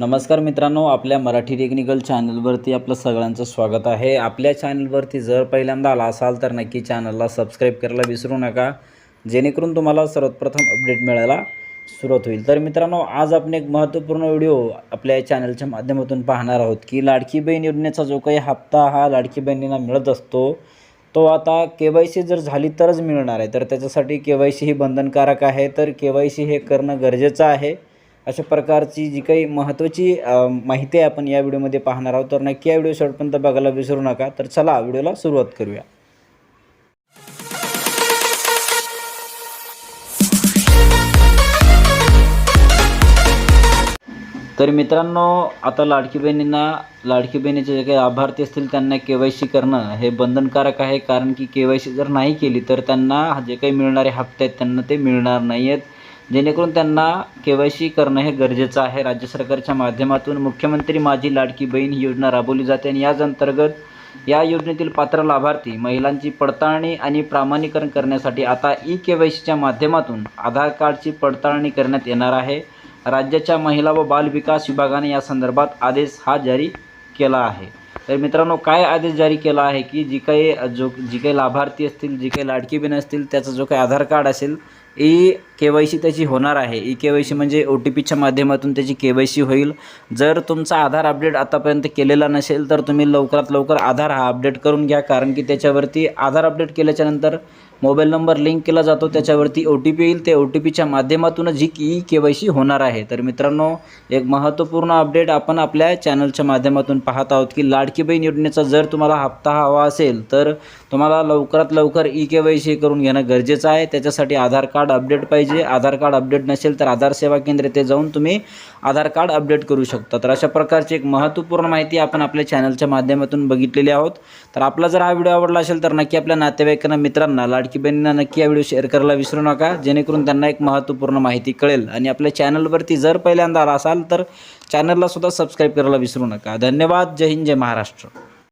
नमस्कार मित्रांनो आपल्या मराठी टेक्निकल चॅनलवरती आपलं सगळ्यांचं स्वागत आहे. आपल्या चॅनलवरती जर पहिल्यांदा आला असाल तर नक्की चॅनलला सबस्क्राईब करायला विसरू नका जेणेकरून तुम्हाला सर्वप्रथम अपडेट मिळायला सुरुवात होईल. तर मित्रांनो आज आपण एक महत्त्वपूर्ण व्हिडिओ आपल्या चॅनलच्या माध्यमातून पाहणार आहोत की लाडकी बहीण योजनेचा जो काही हप्ता हा लाडकी बहिणींना मिळत असतो तो आता के वाय सी जर झाली तरच मिळणार आहे. तर त्याच्यासाठी के वाय सी ही बंधनकारक आहे. तर के वाय सी हे करणं गरजेचं आहे. अशा प्रकारची जी काही महत्त्वाची माहिती आहे आपण या व्हिडिओमध्ये पाहणार आहोत. तर नक्की या व्हिडिओ शेवटपर्यंत बघायला विसरू नका. तर चला व्हिडिओला सुरुवात करूया. तर मित्रांनो आता लाडकी बहिणींना लाडकी बहिणीचे जे काही लाभार्थी असतील त्यांना के वाय सी करणं हे बंधनकारक आहे. कारण की के वाय सी जर नाही केली तर त्यांना जे काही मिळणारे हप्ते आहेत त्यांना ते मिळणार नाही आहेत जेणेकरून त्यांना के वाय सी करणं हे गरजेचं आहे. राज्य सरकारच्या माध्यमातून मुख्यमंत्री माझी लाडकी बहीण ही योजना राबवली जाते आणि याच अंतर्गत या योजनेतील पात्र लाभार्थी महिलांची पडताळणी आणि प्रामाणीकरण करण्यासाठी आता ई के वाय सीच्या माध्यमातून आधार कार्डची पडताळणी करण्यात येणार आहे. राज्याच्या महिला व बाल विकास विभागाने या संदर्भात आदेश हा जारी केला आहे. तर मित्रांनो काय आदेश जारी केला आहे की जी काही जो जी काही लाभार्थी असतील जी काही लाडकी बहीण असतील त्याचा जो काही आधार कार्ड असेल ई के वाय सी त्याची होणार आहे. ई के वाय सी म्हणजे ओ टी पीच्या माध्यमातून त्याची के वाय सी होईल. जर तुमचा आधार अपडेट आतापर्यंत केलेला नसेल तर तुम्ही लवकरात लवकर आधार हा अपडेट करून घ्या. कारण की त्याच्यावरती आधार अपडेट केल्याच्यानंतर मोबाईल नंबर लिंक केला जातो. त्याच्यावरती ओ टी पी येईल. ते ओ टी पीच्या माध्यमातूनच ही ई के वाय सी होणार आहे. तर मित्रांनो एक महत्त्वपूर्ण अपडेट आपण आपल्या चॅनलच्या माध्यमातून पाहत आहोत की लाडकी बहीण योजनेचा जर तुम्हाला हप्ता हवा असेल तर तुम्हाला लवकरात लवकर ई के वाय सी करून घेणं गरजेचं आहे. त्याच्यासाठी आधार कार्ड अपडेट पाहिजे. आधार कार्ड अपडेट नसेल तर आधार सेवा केंद्र येथे जाऊन तुम्ही आधार कार्ड अपडेट करू शकता. तर अशा प्रकारची एक महत्त्वपूर्ण माहिती आपण आपल्या चॅनलच्या माध्यमातून बघितलेली आहोत. तर आपला जर हा व्हिडिओ आवडला असेल तर नक्की आपल्या नातेवाईकांना मित्रांना लाडकी बहिणींना नक्की हा व्हिडिओ शेअर करायला विसरू नका. जेणेकरून त्यांना एक महत्त्वपूर्ण माहिती कळेल. आणि आपल्या चॅनलवरती जर पहिल्यांदा आला असाल तर चॅनलला सुद्धा सबस्क्राईब करायला विसरू नका. धन्यवाद. जय हिंद जय महाराष्ट्र.